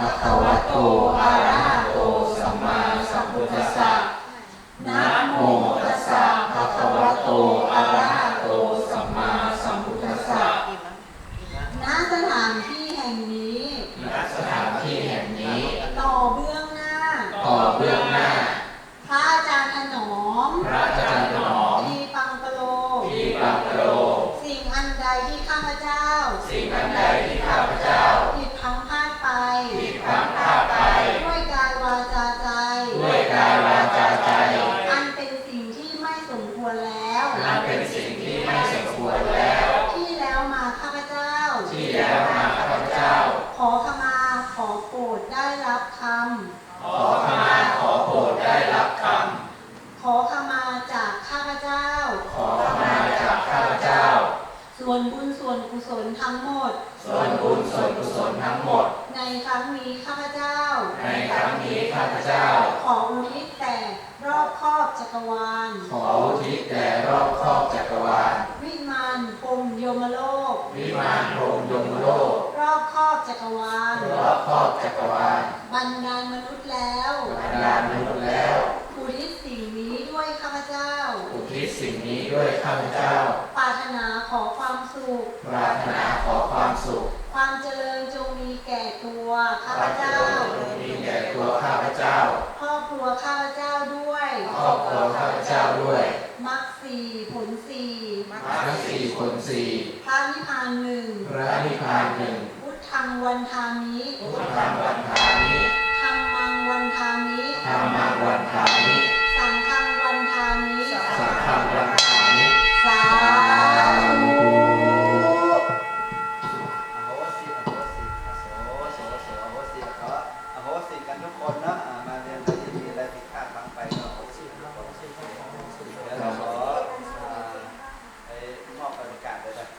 ภะคะวะโตอะระโตสัมมาสัมพุทธัสสะนะโมตัสสะภะคะวะโตอะระโตสัมมาสัมพุทธัสสะณสถานที่แห่งนี้ณสถานที่แห่งนี้ ต่อเบื้องหน้า ต่อเบื้องหน้า พระอาจารย์ถนอมพระอาจารย์ถนอมทีปังกะโลทีปังกะโล สิ่งอันใดที่ข้าพเจ้า สิ่งอันใด แล้วอันเป็นสิ่งที่ไม่สมควรแล้ว ที่แล้วมาข้าพเจ้า ที่แล้วมาข้าพเจ้า ขอขมาขอโปรดได้รับคขอขมาขอโปรดได้รับคำขอขมาจากข้าพเจ้าำขอขมาจากข้าพเจ้า ส่วนบุญส่วนกุศลทั้งหมด ส่วนบุญส่วนกุศลทั้งหมด ในครั้งนี้ข้าพเจ้า ในครั้งนี้ข้าพเจ้า ขออุทิศแต่รอบครอบจักรวาลขอ ยมโลก รอบครอบจักรวาลรอบครอบจักรวาลบรรดาลมนุษย์แล้วบรรดาลมนุษย์แล้วอุทิศสิ่งนี้ด้วยข้าพเจ้า อุทิศสิ่งนี้ด้วยข้าพเจ้า ปรารถนาขอความสุข ปรารถนาขอความสุข ความเจริญจงมีแก่ตัวข้าพเจ้ามีแก่ตัวข้าพเจ้า ครอบครัวข้าพเจ้าด้วยครอบครัวข้าพเจ้าด้วยมรรคสี่ผลสี่ทั้งสี่คนสี่พระนิพพาน หนึ่งพระนิพพานหนึ่งพุทธังวันทามิพุทธังวันทามิ